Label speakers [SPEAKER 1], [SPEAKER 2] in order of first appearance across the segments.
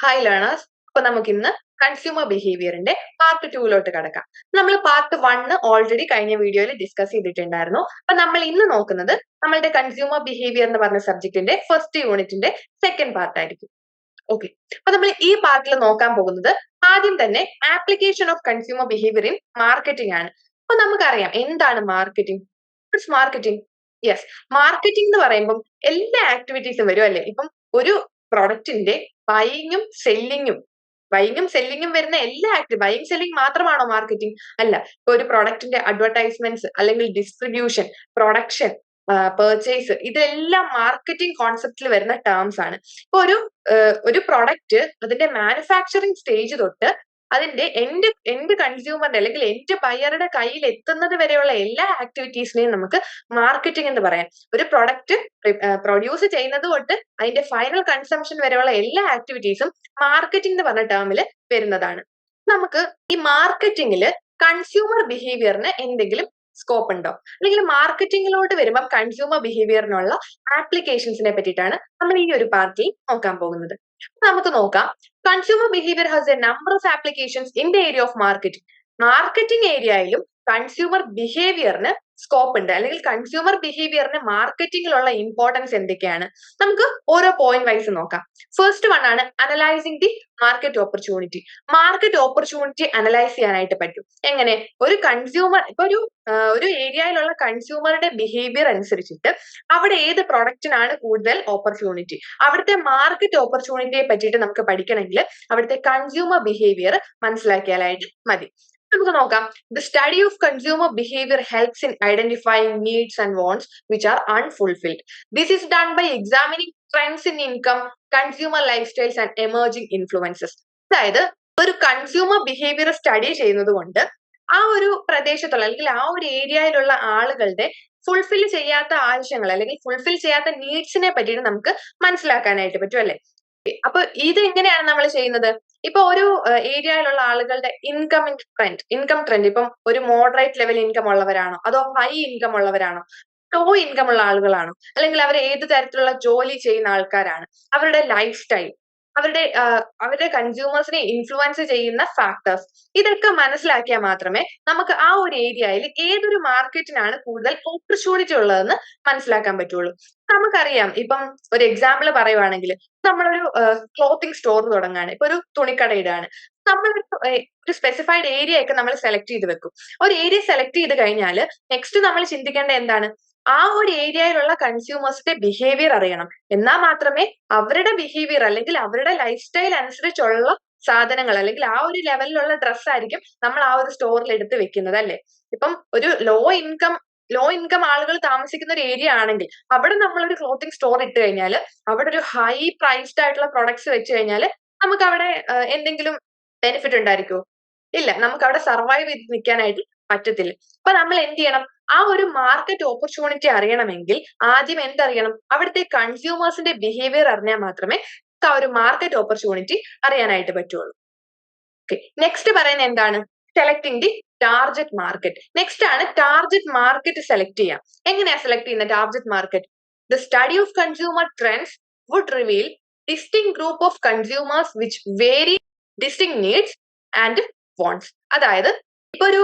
[SPEAKER 1] Hi learners അപ്പൊ നമുക്ക് ഇന്ന് കൺസ്യൂമർ ബിഹേവിയറിന്റെ പാർട്ട് ടൂവിലോട്ട് കിടക്കാം. നമ്മൾ പാർട്ട് വണ്ണ് ഓൾറെഡി കഴിഞ്ഞ വീഡിയോയിൽ ഡിസ്കസ് ചെയ്തിട്ടുണ്ടായിരുന്നു. അപ്പൊ നമ്മൾ ഇന്ന് നോക്കുന്നത് നമ്മളുടെ കൺസ്യൂമർ ബിഹേവിയർ എന്ന് പറഞ്ഞ സബ്ജക്റ്റിന്റെ ഫസ്റ്റ് യൂണിറ്റിന്റെ സെക്കൻഡ് പാർട്ട് ആയിരിക്കും. ഓക്കെ അപ്പൊ നമ്മൾ ഈ പാർട്ടിൽ നോക്കാൻ പോകുന്നത് ആദ്യം തന്നെ application of consumer behaviour in marketing ആണ്. അപ്പൊ നമുക്കറിയാം എന്താണ് marketing it's marketing yes marketing എന്ന് പറയുമ്പം എല്ലാ ആക്ടിവിറ്റീസും വരും അല്ലെ? ഇപ്പം ഒരു പ്രൊഡക്റ്റിന്റെ ബൈങ്ങും സെല്ലിങ്ങും ബൈങ്ങും സെല്ലിങ്ങും വരുന്ന എല്ലാ ആക്ടി ബൈങ് സെല്ലിംഗ് മാത്രമാണോ മാർക്കറ്റിംഗ് അല്ല. ഇപ്പൊ ഒരു പ്രൊഡക്റ്റിന്റെ അഡ്വർടൈസ്മെന്റ്സ് അല്ലെങ്കിൽ ഡിസ്ട്രിബ്യൂഷൻ പ്രൊഡക്ഷൻ പെർച്ചേസ് ഇതെല്ലാം മാർക്കറ്റിംഗ് കോൺസെപ്റ്റിൽ വരുന്ന ടേംസ് ആണ്. ഇപ്പൊ ഒരു ഒരു പ്രൊഡക്റ്റ് അതിന്റെ മാനുഫാക്ചറിങ് സ്റ്റേജ് തൊട്ട് അതിന്റെ എൻഡ് എൻഡ് കൺസ്യൂമറിന്റെ അല്ലെങ്കിൽ എൻഡ് ബയറുടെ കയ്യിൽ എത്തുന്നത് വരെയുള്ള എല്ലാ ആക്ടിവിറ്റീസിനെയും നമുക്ക് മാർക്കറ്റിംഗ് എന്ന് പറയാം. ഒരു പ്രൊഡക്റ്റ് പ്രൊഡ്യൂസ് ചെയ്യുന്നത് തൊട്ട് അതിന്റെ ഫൈനൽ കൺസംഷൻ വരെയുള്ള എല്ലാ ആക്ടിവിറ്റീസും മാർക്കറ്റിംഗ് എന്ന് പറഞ്ഞ ടേമിൽ വരുന്നതാണ്. നമുക്ക് ഈ മാർക്കറ്റിംഗിൽ കൺസ്യൂമർ ബിഹേവിയറിന് എന്തെങ്കിലും സ്കോപ്പ് ഉണ്ടോ? അല്ലെങ്കിൽ മാർക്കറ്റിംഗിലോട്ട് വരുമ്പോൾ കൺസ്യൂമർ ബിഹേവിയറിനുള്ള ആപ്ലിക്കേഷൻസിനെ പറ്റിയിട്ടാണ് നമ്മൾ ഈ ഒരു പാർട്ടി നോക്കാൻ പോകുന്നത്. നമുക്ക് നോക്കാം. Consumer behaviour has a number of applications in the area of marketing marketing ഏരിയയിലും കൺസ്യൂമർ ബിഹേവിയറിന് സ്കോപ്പ് ഉണ്ട്. അല്ലെങ്കിൽ കൺസ്യൂമർ ബിഹേവിയറിന് മാർക്കറ്റിംഗിലുള്ള ഇമ്പോർട്ടൻസ് എന്തൊക്കെയാണ്? നമുക്ക് ഓരോ പോയിന്റ് വൈസ് നോക്കാം. ഫസ്റ്റ് വൺ ആണ് analysing the market opportunity market opportunity analyse ചെയ്യാനായിട്ട് പറ്റും. എങ്ങനെ? ഒരു കൺസ്യൂമർ ഇപ്പൊ ഒരു ഒരു ഏരിയയിലുള്ള കൺസ്യൂമറുടെ ബിഹേവിയർ അനുസരിച്ചിട്ട് അവിടെ ഏത് പ്രൊഡക്റ്റിനാണ് കൂടുതൽ ഓപ്പർച്യൂണിറ്റി അവിടുത്തെ മാർക്കറ്റ് ഓപ്പർച്യൂണിറ്റിയെ പറ്റിയിട്ട് നമുക്ക് പഠിക്കണമെങ്കിൽ അവിടുത്തെ കൺസ്യൂമർ ബിഹേവിയർ മനസ്സിലാക്കിയാലായിട്ട് മതി. നമുക്ക് നോക്കാം. The study of consumer behaviour helps in identifying needs and wants which are unfulfilled this is done by examining trends in income consumer life styles and emerging influences അതായത് ഒരു consumer behaviour study ചെയ്യുന്നത് കൊണ്ട് ആ ഒരു പ്രദേശത്തുള്ള അല്ലെങ്കിൽ ആ ഒരു ഏരിയയിലുള്ള ആളുകളുടെ ഫുൾഫിൽ ചെയ്യാത്ത ആവശ്യങ്ങൾ അല്ലെങ്കിൽ ഫുൾഫിൽ ചെയ്യാത്ത നീഡ്സിനെ പറ്റിയിട്ട് നമുക്ക് മനസ്സിലാക്കാനായിട്ട് പറ്റും അല്ലെ? അപ്പൊ ഇത് എങ്ങനെയാണ് നമ്മൾ ചെയ്യുന്നത്? ഇപ്പൊ ഒരു ഏരിയയിലുള്ള ആളുകളുടെ ഇൻകം ട്രെൻഡ് ഇൻകം ട്രെൻഡ് ഇപ്പം ഒരു മോഡറേറ്റ് ലെവൽ ഇൻകം ഉള്ളവരാണോ? അതോ ഹൈ ഇൻകം ഉള്ളവരാണോ? ലോ ഇൻകം ഉള്ള ആളുകളാണോ? അല്ലെങ്കിൽ അവർ ഏത് തരത്തിലുള്ള ജോലി ചെയ്യുന്ന ആൾക്കാരാണ്? അവരുടെ ലൈഫ് സ്റ്റൈൽ അവരുടെ അവരുടെ കൺസ്യൂമേഴ്സിനെ ഇൻഫ്ലുവൻസ് ചെയ്യുന്ന ഫാക്ടേഴ്സ് ഇതൊക്കെ മനസ്സിലാക്കിയാൽ മാത്രമേ നമുക്ക് ആ ഒരു ഏരിയയിൽ ഏതൊരു മാർക്കറ്റിനാണ് കൂടുതൽ ഓപ്പർച്യൂണിറ്റി ഉള്ളതെന്ന് മനസ്സിലാക്കാൻ പറ്റുള്ളൂ. നമുക്കറിയാം ഇപ്പം ഒരു എക്സാമ്പിൾ പറയുവാണെങ്കിൽ നമ്മളൊരു ക്ലോത്തിങ് സ്റ്റോർ തുടങ്ങാണ്. ഇപ്പൊ ഒരു തുണിക്കടയിടാണ് നമ്മൾ ഒരു സ്പെസിഫൈഡ് ഏരിയ ഒക്കെ നമ്മൾ സെലക്ട് ചെയ്ത് വെക്കും. ഒരു ഏരിയ സെലക്ട് ചെയ്ത് കഴിഞ്ഞാൽ നെക്സ്റ്റ് നമ്മൾ ചിന്തിക്കേണ്ട എന്താണ്? ആ ഒരു ഏരിയയിലുള്ള കൺസ്യൂമേഴ്സിന്റെ ബിഹേവിയർ അറിയണം. എന്നാൽ മാത്രമേ അവരുടെ ബിഹേവിയർ അല്ലെങ്കിൽ അവരുടെ ലൈഫ് സ്റ്റൈൽ അനുസരിച്ചുള്ള സാധനങ്ങൾ അല്ലെങ്കിൽ ആ ഒരു ലെവലിലുള്ള ഡ്രസ്സ് ആയിരിക്കും നമ്മൾ ആ ഒരു സ്റ്റോറിൽ എടുത്ത് വെക്കുന്നത് അല്ലേ? ഇപ്പം ഒരു ലോ ഇൻകം ലോ ഇൻകം ആളുകൾ താമസിക്കുന്ന ഒരു ഏരിയ ആണെങ്കിൽ അവിടെ നമ്മൾ ഒരു ക്ലോത്തിങ് സ്റ്റോർ ഇട്ട് കഴിഞ്ഞാൽ അവിടെ ഒരു ഹൈ പ്രൈസ്ഡ് ആയിട്ടുള്ള പ്രൊഡക്ട്സ് വെച്ച് കഴിഞ്ഞാൽ നമുക്ക് അവിടെ എന്തെങ്കിലും ബെനിഫിറ്റ് ഉണ്ടായിരിക്കുമോ? ഇല്ല. നമുക്ക് അവിടെ സർവൈവ് ചെയ്ത് നിൽക്കാനായിട്ട് പറ്റത്തില്ല. അപ്പൊ നമ്മൾ എന്ത് ചെയ്യണം? ആ ഒരു മാർക്കറ്റ് ഓപ്പർച്യൂണിറ്റി അറിയണമെങ്കിൽ ആദ്യം എന്തറിയണം? അവിടുത്തെ കൺസ്യൂമേഴ്സിന്റെ ബിഹേവിയർ അറിഞ്ഞാൽ മാത്രമേ ആ ഒരു മാർക്കറ്റ് ഓപ്പർച്യൂണിറ്റി അറിയാനായിട്ട് പറ്റുള്ളൂ. ഓക്കെ നെക്സ്റ്റ് പറയുന്നത് എന്താണ്? Selecting the target market next ആണ് ടാർജറ്റ് മാർക്കറ്റ് സെലക്ട് ചെയ്യാം എങ്ങനെയാ സെലക്ട് ചെയ്യുന്ന target market the study of consumer trends would reveal distinct group of consumers which vary distinct needs and wants അതായത് ഇപ്പൊ ഒരു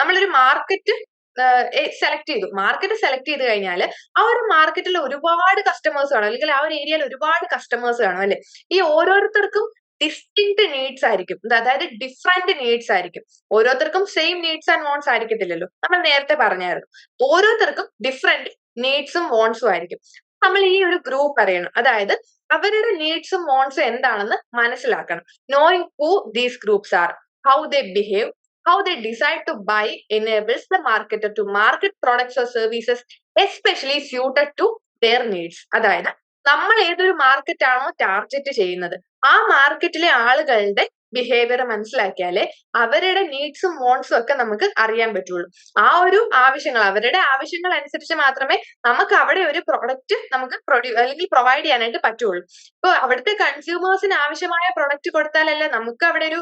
[SPEAKER 1] നമ്മളൊരു മാർക്കറ്റ് സെലക്ട് ചെയ്തു. മാർക്കറ്റ് സെലക്ട് ചെയ്ത് കഴിഞ്ഞാൽ ആ ഒരു മാർക്കറ്റിൽ ഒരുപാട് കസ്റ്റമേഴ്സ് കാണും. അല്ലെങ്കിൽ ആ ഒരു ഏരിയയിൽ ഒരുപാട് കസ്റ്റമേഴ്സ് കാണും അല്ലെ? ഈ ഓരോരുത്തർക്കും ഡിസ്റ്റിങ്ക്ട് നീഡ്സ് ആയിരിക്കും. അതായത് ഡിഫറെന്റ് നീഡ്സ് ആയിരിക്കും. ഓരോരുത്തർക്കും സെയിം നീഡ്സ് ആൻഡ് വോൺസ് ആയിരിക്കത്തില്ലല്ലോ. നമ്മൾ നേരത്തെ പറഞ്ഞായിരുന്നു. ഓരോരുത്തർക്കും ഡിഫറെന്റ് നീഡ്സും വോൺസും ആയിരിക്കും. നമ്മൾ ഈ ഒരു ഗ്രൂപ്പ് അറിയണം. അതായത് അവരുടെ നീഡ്സും വോൺസും എന്താണെന്ന് മനസ്സിലാക്കണം. Knowing who these groups are how they behave how they decide to buy enables the marketer to market products or services especially suited to their needs. അതായത് നമ്മൾ ഏതൊരു മാർക്കറ്റ് ആണോ ടാർഗറ്റ് ചെയ്യുന്നത്. ആ മാർക്കറ്റിലെ ആളുകളുടെ ബിഹേവിയർ മനസ്സിലാക്കിയാലേ അവരുടെ നീഡ്സും വോൺസും ഒക്കെ നമുക്ക് അറിയാൻ പറ്റുള്ളൂ. ആ ഒരു ആവശ്യങ്ങൾ അവരുടെ ആവശ്യങ്ങൾ അനുസരിച്ച് മാത്രമേ നമുക്ക് അവിടെ ഒരു പ്രൊഡക്റ്റ് നമുക്ക് പ്രൊഡ്യൂ അല്ലെങ്കിൽ പ്രൊവൈഡ് ചെയ്യാനായിട്ട് പറ്റുള്ളൂ. ഇപ്പൊ അവിടുത്തെ കൺസ്യൂമേഴ്സിന് ആവശ്യമായ പ്രൊഡക്റ്റ് കൊടുത്താലല്ലേ നമുക്ക് അവിടെ ഒരു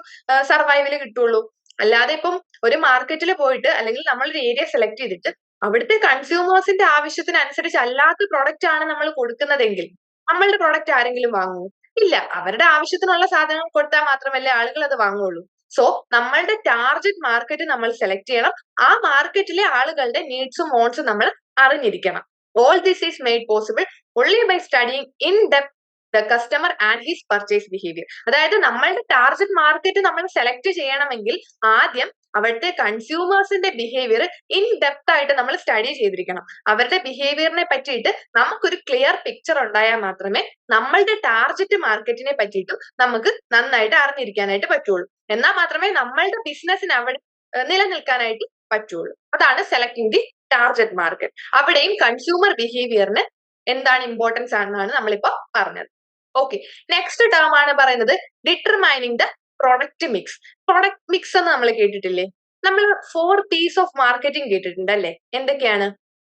[SPEAKER 1] സർവൈവൽ കിട്ടുള്ളൂ. അല്ലാതെ ഇപ്പം ഒരു മാർക്കറ്റിൽ പോയിട്ട് അല്ലെങ്കിൽ നമ്മൾ ഒരു ഏരിയ സെലക്ട് ചെയ്തിട്ട് അവിടുത്തെ കൺസ്യൂമേഴ്സിന്റെ ആവശ്യത്തിനനുസരിച്ച് അല്ലാത്ത പ്രൊഡക്റ്റ് ആണ് നമ്മൾ കൊടുക്കുന്നതെങ്കിൽ നമ്മളുടെ പ്രൊഡക്റ്റ് ആരെങ്കിലും വാങ്ങുമോ? ഇല്ല. അവരുടെ ആവശ്യത്തിനുള്ള സാധനങ്ങൾ കൊടുത്താൽ മാത്രമല്ലേ ആളുകൾ അത് വാങ്ങുള്ളൂ. സോ നമ്മളുടെ ടാർജറ്റ് മാർക്കറ്റ് നമ്മൾ സെലക്ട് ചെയ്യണം. ആ മാർക്കറ്റിലെ ആളുകളുടെ നീഡ്സും വോൺസും നമ്മൾ അറിഞ്ഞിരിക്കണം. All this is made possible only by studying in depth the customer and his purchase behaviour അതായത് നമ്മളുടെ ടാർഗറ്റ് മാർക്കറ്റ് നമ്മൾ സെലക്ട് ചെയ്യണമെങ്കിൽ ആദ്യം അവിടുത്തെ കൺസ്യൂമേഴ്സിന്റെ ബിഹേവിയർ ഇൻ ഡെപ്ത് ആയിട്ട് നമ്മൾ സ്റ്റഡി ചെയ്തിരിക്കണം. അവരുടെ ബിഹേവിയറിനെ പറ്റിയിട്ട് നമുക്കൊരു ക്ലിയർ പിക്ചർ ഉണ്ടായാൽ മാത്രമേ നമ്മളുടെ ടാർഗറ്റ് മാർക്കറ്റിനെ പറ്റിയിട്ടും നമുക്ക് നന്നായിട്ട് അറിഞ്ഞിരിക്കാനായിട്ട് പറ്റുള്ളൂ. എന്നാൽ മാത്രമേ നമ്മളുടെ ബിസിനസ്സിന് അവിടെ നിലനിൽക്കാനായിട്ട് പറ്റുള്ളൂ. അതാണ് സെലക്ടിങ് ദി ടാർഗറ്റ് മാർക്കറ്റ് അവിടെയും കൺസ്യൂമർ ബിഹേവിയറിന് എന്താണ് ഇമ്പോർട്ടൻസ് ആണെന്നാണ് നമ്മളിപ്പോ പറഞ്ഞത്. ഓക്കെ നെക്സ്റ്റ് ടേം ആണ് പറയുന്നത് determining the product mix product mix എന്ന് നമ്മൾ കേട്ടിട്ടില്ലേ? നമ്മൾ ഫോർ പീസ് ഓഫ് മാർക്കറ്റിംഗ് കേട്ടിട്ടുണ്ട് അല്ലേ എന്തൊക്കെയാണ്?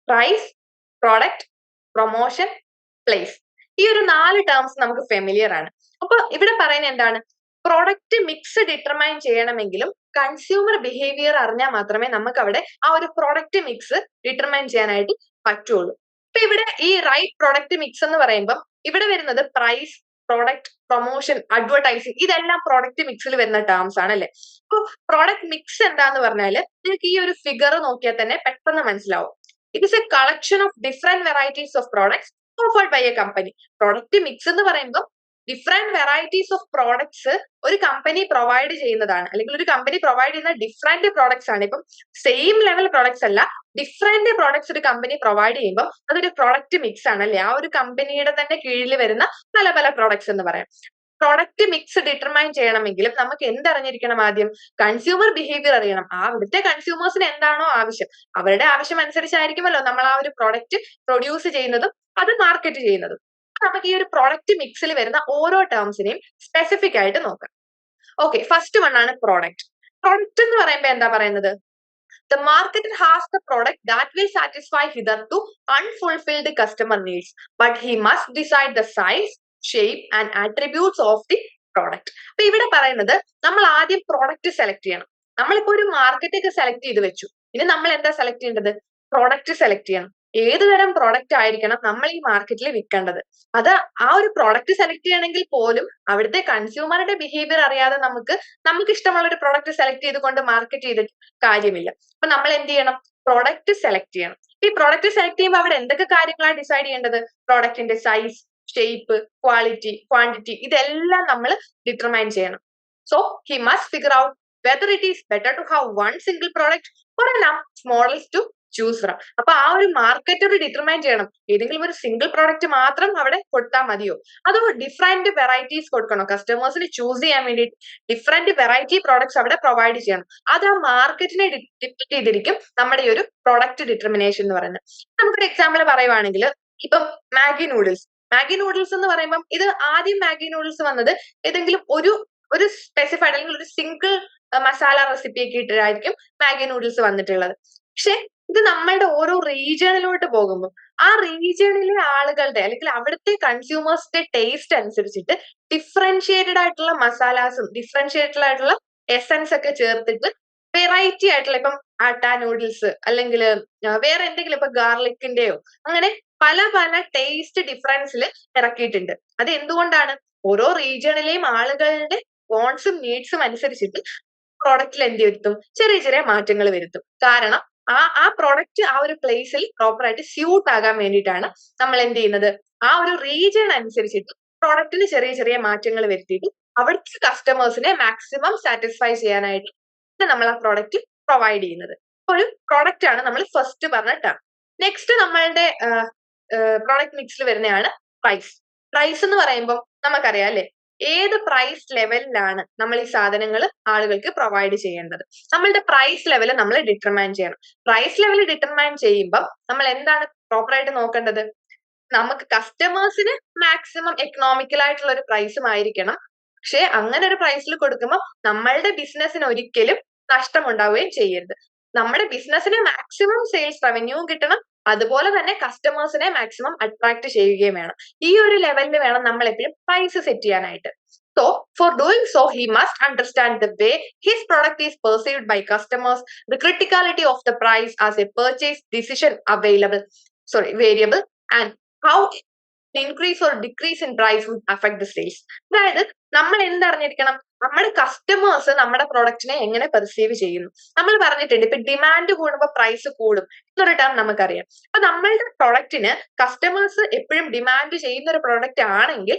[SPEAKER 1] പ്രൈസ് പ്രോഡക്റ്റ് പ്രൊമോഷൻ പ്ലേസ് ഈ ഒരു നാല് ടേംസ് നമുക്ക് ഫെമിലിയർ ആണ്. അപ്പൊ ഇവിടെ പറയുന്നത് എന്താണ്? പ്രോഡക്റ്റ് മിക്സ് ഡിറ്റർമൈൻ ചെയ്യണമെങ്കിലും കൺസ്യൂമർ ബിഹേവിയർ അറിഞ്ഞാൽ മാത്രമേ നമുക്ക് അവിടെ ആ ഒരു പ്രോഡക്റ്റ് മിക്സ് ഡിറ്റർമൈൻ ചെയ്യാനായിട്ട് പറ്റുള്ളൂ. ഇപ്പൊ ഇവിടെ ഈ റൈറ്റ് പ്രൊഡക്റ്റ് മിക്സ് എന്ന് പറയുമ്പോൾ ഇവിടെ വരുന്നത് പ്രൈസ് പ്രോഡക്റ്റ് പ്രൊമോഷൻ അഡ്വർടൈസിങ് ഇതെല്ലാം പ്രോഡക്റ്റ് മിക്സിൽ വരുന്ന ടേംസ് ആണ് അല്ലെ അപ്പൊ പ്രോഡക്റ്റ് മിക്സ് എന്താന്ന് പറഞ്ഞാൽ നിങ്ങൾക്ക് ഈ ഒരു ഫിഗർ നോക്കിയാൽ തന്നെ പെട്ടെന്ന് മനസ്സിലാവും. It is a collection of different varieties of products offered by a company product mix എന്ന് പറയുമ്പോൾ ഡിഫറെന്റ് വെറൈറ്റീസ് ഓഫ് പ്രോഡക്ട്സ് ഒരു കമ്പനി പ്രൊവൈഡ് ചെയ്യുന്നതാണ്. അല്ലെങ്കിൽ ഒരു കമ്പനി പ്രൊവൈഡ് ചെയ്യുന്ന ഡിഫറെന്റ് പ്രോഡക്ട്സ് ആണ്. ഇപ്പം സെയിം ലെവൽ പ്രോഡക്ട്സ് അല്ല ഡിഫറെന്റ് പ്രോഡക്ട്സ് ഒരു കമ്പനി പ്രൊവൈഡ് ചെയ്യുമ്പോൾ അതൊരു പ്രോഡക്റ്റ് മിക്സ് ആണ് അല്ലെ? ആ ഒരു കമ്പനിയുടെ തന്നെ കീഴിൽ വരുന്ന പല പല പ്രോഡക്ട്സ് എന്ന് പറയാം. പ്രോഡക്റ്റ് മിക്സ് ഡിറ്റർമൈൻ ചെയ്യണമെങ്കിലും നമുക്ക് എന്തറിഞ്ഞിരിക്കണം ആദ്യം? കൺസ്യൂമർ ബിഹേവിയർ അറിയണം. ആ അവിടുത്തെ കൺസ്യൂമേഴ്സിന് എന്താണോ ആവശ്യം? അവരുടെ ആവശ്യം അനുസരിച്ചായിരിക്കുമല്ലോ നമ്മൾ ആ ഒരു പ്രോഡക്റ്റ് പ്രൊഡ്യൂസ് ചെയ്യുന്നതും അത് മാർക്കറ്റ് ചെയ്യുന്നതും. നമുക്ക് ഈ ഒരു പ്രോഡക്റ്റ് മിക്സിൽ വരുന്ന ഓരോ ടേംസിനെയും സ്പെസിഫിക് ആയിട്ട് നോക്കാം. ഓക്കെ ഫസ്റ്റ് വൺ ആണ് പ്രോഡക്റ്റ് പ്രോഡക്റ്റ് എന്ന് പറയുമ്പോൾ എന്താ പറയുന്നത്? The market has the product that will satisfy hitherto unfulfilled customer needs but he must decide the size shape and attributes of the product അപ്പൊ ഇവിടെ പറയുന്നത് നമ്മൾ ആദ്യം പ്രോഡക്റ്റ് സെലക്ട് ചെയ്യണം. നമ്മളിപ്പോ ഒരു മാർക്കറ്റ് ഒക്കെ സെലക്ട് ചെയ്ത് വെച്ചു. ഇനി നമ്മൾ എന്താ സെലക്ട് ചെയ്യേണ്ടത്? പ്രോഡക്റ്റ് സെലക്ട് ചെയ്യണം. ഏത് തരം പ്രോഡക്റ്റ് ആയിരിക്കണം നമ്മൾ ഈ മാർക്കറ്റിൽ വിൽക്കേണ്ടത്? അത് ആ ഒരു പ്രോഡക്റ്റ് സെലക്ട് ചെയ്യണമെങ്കിൽ പോലും അവിടുത്തെ കൺസ്യൂമറുടെ ബിഹേവിയർ അറിയാതെ നമുക്ക് നമുക്ക് ഇഷ്ടമുള്ള ഒരു പ്രോഡക്റ്റ് സെലക്ട് ചെയ്തുകൊണ്ട് മാർക്കറ്റ് ചെയ്തിട്ട് കാര്യമില്ല. അപ്പൊ നമ്മൾ എന്ത് ചെയ്യണം? പ്രോഡക്റ്റ് സെലക്ട് ചെയ്യണം. ഈ പ്രോഡക്റ്റ് സെലക്ട് ചെയ്യുമ്പോൾ അവിടെ എന്തൊക്കെ കാര്യങ്ങളാണ് ഡിസൈഡ് ചെയ്യേണ്ടത്? പ്രോഡക്റ്റിന്റെ സൈസ് ഷേപ്പ് ക്വാളിറ്റി ക്വാണ്ടിറ്റി ഇതെല്ലാം നമ്മൾ ഡിറ്റർമൈൻ ചെയ്യണം. So he must figure out whether it is better to have one single product for a num smallest to choose from അപ്പൊ ആ ഒരു മാർക്കറ്റ് ഒരു ഡിറ്റർമൈൻ ചെയ്യണം. ഏതെങ്കിലും ഒരു സിംഗിൾ പ്രോഡക്റ്റ് മാത്രം അവിടെ കൊടുത്താൽ മതിയോ? അതോ ഡിഫറെന്റ് വെറൈറ്റീസ് കൊടുക്കണോ? കസ്റ്റമേഴ്സിന് ചൂസ് ചെയ്യാൻ വേണ്ടി ഡിഫറെന്റ് വെറൈറ്റി പ്രോഡക്ട്സ് അവിടെ പ്രൊവൈഡ് ചെയ്യണം. അത് ആ മാർക്കറ്റിനെ ഡിപ്പെൻഡ് ചെയ്തിരിക്കും നമ്മുടെ ഈ ഒരു പ്രോഡക്റ്റ് ഡിറ്റർമിനേഷൻ എന്ന് പറയുന്നത്. നമുക്കൊരു എക്സാമ്പിൾ പറയുവാണെങ്കിൽ ഇപ്പം മാഗി നൂഡിൽസ് മാഗി നൂഡിൽസ് എന്ന് പറയുമ്പം ഇത് ആദ്യം മാഗി നൂഡിൽസ് വന്നത് ഏതെങ്കിലും ഒരു ഒരു സ്പെസിഫൈഡ് അല്ലെങ്കിൽ ഒരു സിംഗിൾ മസാല റെസിപ്പി ഒക്കെ ഇട്ടിട്ടായിരിക്കും മാഗി നൂഡിൽസ് വന്നിട്ടുള്ളത്. പക്ഷെ ഇത് നമ്മളുടെ ഓരോ റീജിയണിലോട്ട് പോകുമ്പോൾ ആ റീജിയണിലെ ആളുകളുടെ അല്ലെങ്കിൽ അവിടുത്തെ കൺസ്യൂമേഴ്സിന്റെ ടേസ്റ്റ് അനുസരിച്ചിട്ട് ഡിഫറൻഷിയേറ്റഡ് ആയിട്ടുള്ള മസാലാസും ഡിഫറൻഷിയേറ്റഡ് ആയിട്ടുള്ള എസൻസ് ഒക്കെ ചേർത്തിട്ട് വെറൈറ്റി ആയിട്ടുള്ള ഇപ്പം ആട്ട നൂഡിൽസ് അല്ലെങ്കിൽ വേറെ എന്തെങ്കിലും ഇപ്പൊ ഗാർലിക്കിന്റെയോ അങ്ങനെ പല പല ടേസ്റ്റ് ഡിഫറൻസിൽ ഇറക്കിയിട്ടുണ്ട്. അത് എന്തുകൊണ്ടാണ്? ഓരോ റീജിയണിലെയും ആളുകളുടെ വോൺസും നീഡ്സും അനുസരിച്ചിട്ട് പ്രോഡക്റ്റിൽ എന്ത് വരുത്തും? ചെറിയ ചെറിയ മാറ്റങ്ങൾ വരുത്തും. കാരണം ആ ആ പ്രോഡക്റ്റ് ആ ഒരു പ്ലേസിൽ പ്രോപ്പർ ആയിട്ട് സ്യൂട്ട് ആകാൻ വേണ്ടിയിട്ടാണ് നമ്മൾ എന്ത് ചെയ്യുന്നത്? ആ ഒരു റീജിയൺ അനുസരിച്ചിട്ട് പ്രോഡക്റ്റിന് ചെറിയ ചെറിയ മാറ്റങ്ങൾ വരുത്തിയിട്ട് അവിടുത്തെ കസ്റ്റമേഴ്സിനെ മാക്സിമം സാറ്റിസ്ഫൈ ചെയ്യാനായിട്ട് നമ്മൾ ആ പ്രോഡക്റ്റ് പ്രൊവൈഡ് ചെയ്യുന്നത്. ഒരു പ്രോഡക്റ്റ് ആണ് നമ്മൾ ഫസ്റ്റ് പറഞ്ഞ നെക്സ്റ്റ് നമ്മളുടെ പ്രോഡക്റ്റ് മിക്സിൽ വരുന്നതാണ് പ്രൈസ് പ്രൈസ് എന്ന് പറയുമ്പോൾ നമുക്കറിയാം അല്ലെ? ഏത് പ്രൈസ് ലെവലിലാണ് നമ്മൾ ഈ സാധനങ്ങൾ ആളുകൾക്ക് പ്രൊവൈഡ് ചെയ്യേണ്ടത്? നമ്മളുടെ പ്രൈസ് ലെവൽ നമ്മൾ ഡിറ്റർമൈൻ ചെയ്യണം. പ്രൈസ് ലെവൽ ഡിറ്റർമൈൻ ചെയ്യുമ്പോൾ നമ്മൾ എന്താണ് പ്രോപ്പറായിട്ട് നോക്കേണ്ടത്? നമുക്ക് കസ്റ്റമേഴ്സിന് മാക്സിമം എക്കണോമിക്കൽ ആയിട്ടുള്ള ഒരു പ്രൈസും ആയിരിക്കണം. പക്ഷെ അങ്ങനെ ഒരു പ്രൈസിൽ കൊടുക്കുമ്പോൾ നമ്മളുടെ ബിസിനസ്സിന് ഒരിക്കലും നഷ്ടമുണ്ടാവുകയും ചെയ്യരുത്. നമ്മുടെ ബിസിനസ്സിന് മാക്സിമം സെയിൽസ് റവന്യൂ കിട്ടണം. അതുപോലെ തന്നെ കസ്റ്റമേഴ്സിനെ മാക്സിമം അട്രാക്ട് ചെയ്യുകയും വേണം. ഈ ഒരു ലെവലിൽ വേണം നമ്മൾ എപ്പോഴും പ്രൈസ് സെറ്റ് ചെയ്യാനായിട്ട്. So for doing so he must understand the way his product is perceived by customers the criticality of the price as a purchase decision available sorry variable and how increase or decrease in price would affect the sales അതായത് നമ്മൾ എന്തറിഞ്ഞിരിക്കണം നമ്മുടെ customers നമ്മുടെ പ്രൊഡക്റ്റിനെ എങ്ങനെ perceive ചെയ്യുന്നു? നമ്മൾ പറഞ്ഞിട്ടുണ്ട് ഇപ്പൊ demand കൂടുമ്പോൾ പ്രൈസ് കൂടും. എന്നൊരു ടേം നമുക്കറിയാം. അപ്പൊ നമ്മളുടെ പ്രൊഡക്റ്റിന് കസ്റ്റമേഴ്സ് എപ്പോഴും ഡിമാൻഡ് ചെയ്യുന്ന ഒരു പ്രൊഡക്റ്റ് ആണെങ്കിൽ